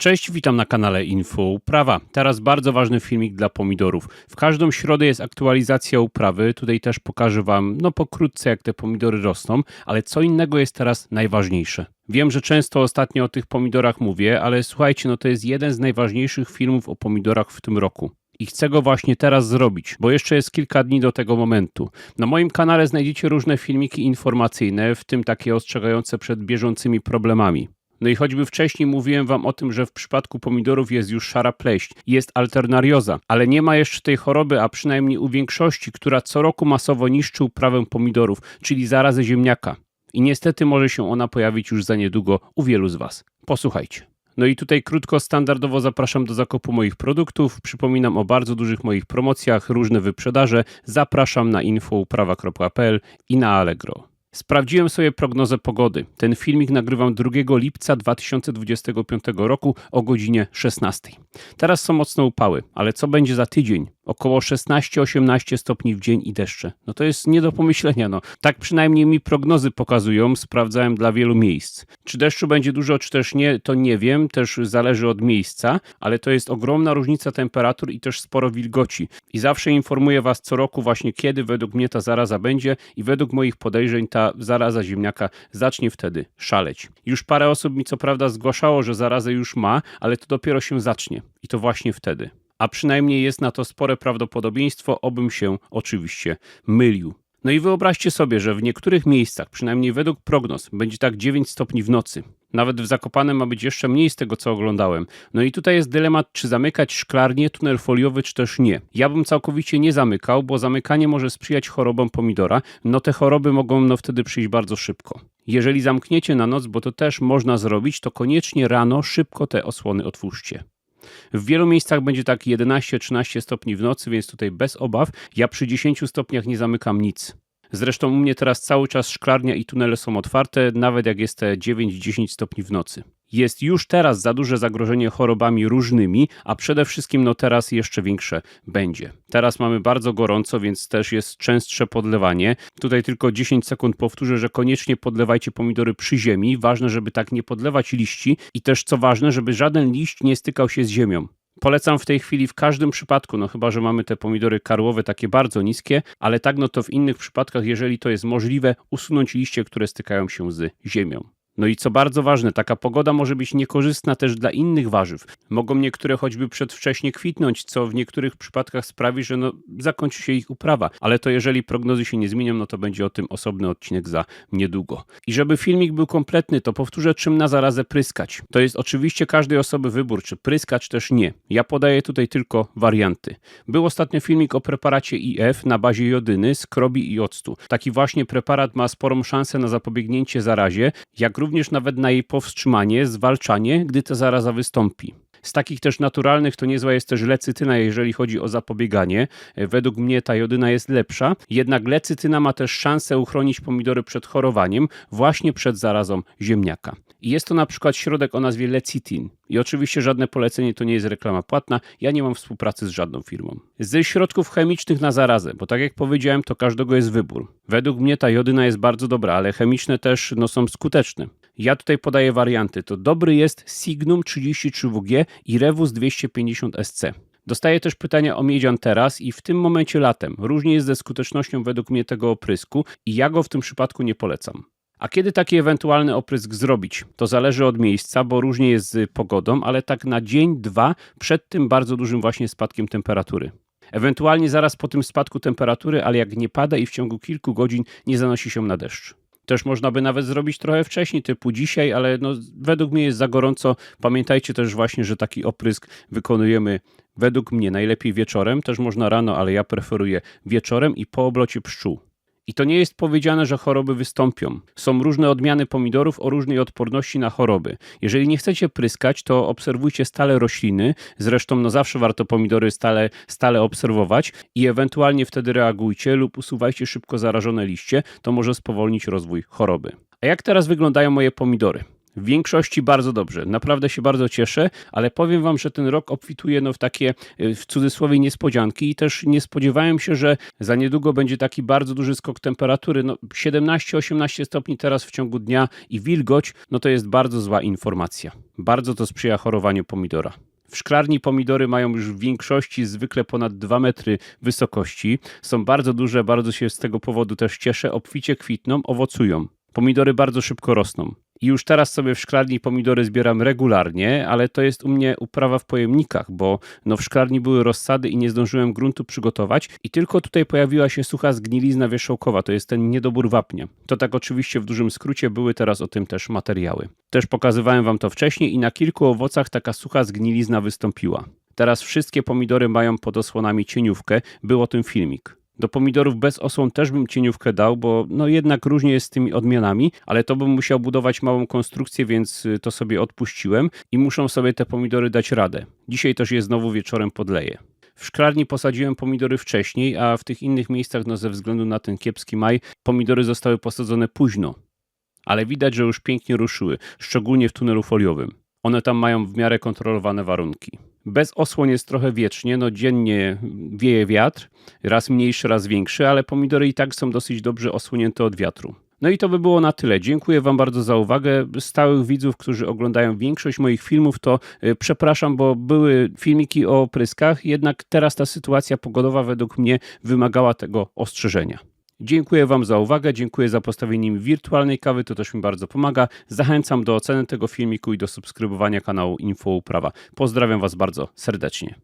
Cześć, witam na kanale Info Uprawa. Teraz bardzo ważny filmik dla pomidorów. W każdą środę jest aktualizacja uprawy. Tutaj też pokażę Wam, no pokrótce, jak te pomidory rosną, ale co innego jest teraz najważniejsze. Wiem, że często ostatnio o tych pomidorach mówię, ale słuchajcie, no to jest jeden z najważniejszych filmów o pomidorach w tym roku. I chcę go właśnie teraz zrobić, bo jeszcze jest kilka dni do tego momentu. Na moim kanale znajdziecie różne filmiki informacyjne, w tym takie ostrzegające przed bieżącymi problemami. No i choćby wcześniej mówiłem wam o tym, że w przypadku pomidorów jest już szara pleść, jest alternarioza, ale nie ma jeszcze tej choroby, a przynajmniej u większości, która co roku masowo niszczy uprawę pomidorów, czyli zarazę ziemniaka. I niestety może się ona pojawić już za niedługo u wielu z was. Posłuchajcie. No i tutaj krótko, standardowo zapraszam do zakupu moich produktów. Przypominam o bardzo dużych moich promocjach, różne wyprzedaże. Zapraszam na infouprawa.pl i na Allegro. Sprawdziłem sobie prognozę pogody. Ten filmik nagrywam 2 lipca 2025 roku o godzinie 16. Teraz są mocne upały, ale co będzie za tydzień? Około 16-18 stopni w dzień i deszcze. No to jest nie do pomyślenia. No. Tak przynajmniej mi prognozy pokazują, sprawdzałem dla wielu miejsc. Czy deszczu będzie dużo, czy też nie, to nie wiem, też zależy od miejsca, ale to jest ogromna różnica temperatur i też sporo wilgoci. I zawsze informuję Was co roku właśnie kiedy według mnie ta zaraza będzie i według moich podejrzeń ta zaraza ziemniaka zacznie wtedy szaleć. Już parę osób mi co prawda zgłaszało, że zarazę już ma, ale to dopiero się zacznie i to właśnie wtedy. A przynajmniej jest na to spore prawdopodobieństwo, obym się oczywiście mylił. No i wyobraźcie sobie, że w niektórych miejscach, przynajmniej według prognoz, będzie tak 9 stopni w nocy. Nawet w Zakopanem ma być jeszcze mniej z tego, co oglądałem. No i tutaj jest dylemat, czy zamykać szklarnię, tunel foliowy, czy też nie. Ja bym całkowicie nie zamykał, bo zamykanie może sprzyjać chorobom pomidora. No te choroby mogą no wtedy przyjść bardzo szybko. Jeżeli zamkniecie na noc, bo to też można zrobić, to koniecznie rano szybko te osłony otwórzcie. W wielu miejscach będzie tak 11-13 stopni w nocy, więc tutaj bez obaw. Ja przy 10 stopniach nie zamykam nic. Zresztą u mnie teraz cały czas szklarnia i tunele są otwarte, nawet jak jest te 9-10 stopni w nocy. Jest już teraz za duże zagrożenie chorobami różnymi, a przede wszystkim no teraz jeszcze większe będzie. Teraz mamy bardzo gorąco, więc też jest częstsze podlewanie. Tutaj tylko 10 sekund powtórzę, że koniecznie podlewajcie pomidory przy ziemi. Ważne, żeby tak nie podlewać liści i też co ważne, żeby żaden liść nie stykał się z ziemią. Polecam w tej chwili w każdym przypadku, no chyba, że mamy te pomidory karłowe takie bardzo niskie, ale tak no to w innych przypadkach, jeżeli to jest możliwe, usunąć liście, które stykają się z ziemią. No i co bardzo ważne, taka pogoda może być niekorzystna też dla innych warzyw. Mogą niektóre choćby przedwcześnie kwitnąć, co w niektórych przypadkach sprawi, że no, zakończy się ich uprawa. Ale to jeżeli prognozy się nie zmienią, no to będzie o tym osobny odcinek za niedługo. I żeby filmik był kompletny, to powtórzę, czym na zarazę pryskać. To jest oczywiście każdej osoby wybór, czy pryskać, też nie. Ja podaję tutaj tylko warianty. Był ostatnio filmik o preparacie IF na bazie jodyny, skrobi i octu. Taki właśnie preparat ma sporą szansę na zapobiegnięcie zarazie, jak również nawet na jej powstrzymanie, zwalczanie, gdy ta zaraza wystąpi. Z takich też naturalnych to niezła jest też lecytyna, jeżeli chodzi o zapobieganie. Według mnie ta jodyna jest lepsza, jednak lecytyna ma też szansę uchronić pomidory przed chorowaniem, właśnie przed zarazą ziemniaka. I jest to na przykład środek o nazwie lecitin. I oczywiście żadne polecenie to nie jest reklama płatna, ja nie mam współpracy z żadną firmą. Ze środków chemicznych na zarazę, bo tak jak powiedziałem, to każdego jest wybór. Według mnie ta jodyna jest bardzo dobra, ale chemiczne też no, są skuteczne. Ja tutaj podaję warianty. To dobry jest Signum 33WG i Revus 250SC. Dostaję też pytania o miedzian teraz i w tym momencie latem. Różnie jest ze skutecznością według mnie tego oprysku i ja go w tym przypadku nie polecam. A kiedy taki ewentualny oprysk zrobić? To zależy od miejsca, bo różnie jest z pogodą, ale tak na dzień, dwa przed tym bardzo dużym właśnie spadkiem temperatury. Ewentualnie zaraz po tym spadku temperatury, ale jak nie pada i w ciągu kilku godzin nie zanosi się na deszcz. Też można by nawet zrobić trochę wcześniej, typu dzisiaj, ale no, według mnie jest za gorąco. Pamiętajcie też właśnie, że taki oprysk wykonujemy według mnie najlepiej wieczorem. Też można rano, ale ja preferuję wieczorem i po oblocie pszczół. I to nie jest powiedziane, że choroby wystąpią. Są różne odmiany pomidorów o różnej odporności na choroby. Jeżeli nie chcecie pryskać, to obserwujcie stale rośliny. Zresztą no zawsze warto pomidory stale, stale obserwować i ewentualnie wtedy reagujcie lub usuwajcie szybko zarażone liście. To może spowolnić rozwój choroby. A jak teraz wyglądają moje pomidory? W większości bardzo dobrze. Naprawdę się bardzo cieszę, ale powiem wam, że ten rok obfituje no, w takie y, w cudzysłowie niespodzianki i też nie spodziewałem się, że za niedługo będzie taki bardzo duży skok temperatury. No, 17-18 stopni teraz w ciągu dnia i wilgoć, no to jest bardzo zła informacja. Bardzo to sprzyja chorowaniu pomidora. W szklarni pomidory mają już w większości zwykle ponad 2 metry wysokości. Są bardzo duże, bardzo się z tego powodu też cieszę. Obficie kwitną, owocują. Pomidory bardzo szybko rosną. I już teraz sobie w szklarni pomidory zbieram regularnie, ale to jest u mnie uprawa w pojemnikach, bo no w szklarni były rozsady i nie zdążyłem gruntu przygotować i tylko tutaj pojawiła się sucha zgnilizna wierzchołkowa, to jest ten niedobór wapnia. To tak oczywiście w dużym skrócie były teraz o tym też materiały. Też pokazywałem wam to wcześniej i na kilku owocach taka sucha zgnilizna wystąpiła. Teraz wszystkie pomidory mają pod osłonami cieniówkę, był o tym filmik. Do pomidorów bez osłon też bym cieniówkę dał, bo no jednak różnie jest z tymi odmianami, ale to bym musiał budować małą konstrukcję, więc y, to sobie odpuściłem i muszą sobie te pomidory dać radę. Dzisiaj też je znowu wieczorem podleję. W szklarni posadziłem pomidory wcześniej, a w tych innych miejscach, no ze względu na ten kiepski maj, pomidory zostały posadzone późno. Ale widać, że już pięknie ruszyły, szczególnie w tunelu foliowym. One tam mają w miarę kontrolowane warunki. Bez osłon jest trochę wiecznie, no dziennie wieje wiatr, raz mniejszy, raz większy, ale pomidory i tak są dosyć dobrze osłonięte od wiatru. No i to by było na tyle. Dziękuję Wam bardzo za uwagę. Stałych widzów, którzy oglądają większość moich filmów, to y, przepraszam, bo były filmiki o pryskach, jednak teraz ta sytuacja pogodowa według mnie wymagała tego ostrzeżenia. Dziękuję Wam za uwagę, dziękuję za postawienie mi wirtualnej kawy, to też mi bardzo pomaga. Zachęcam do oceny tego filmiku i do subskrybowania kanału Info Uprawa. Pozdrawiam Was bardzo serdecznie.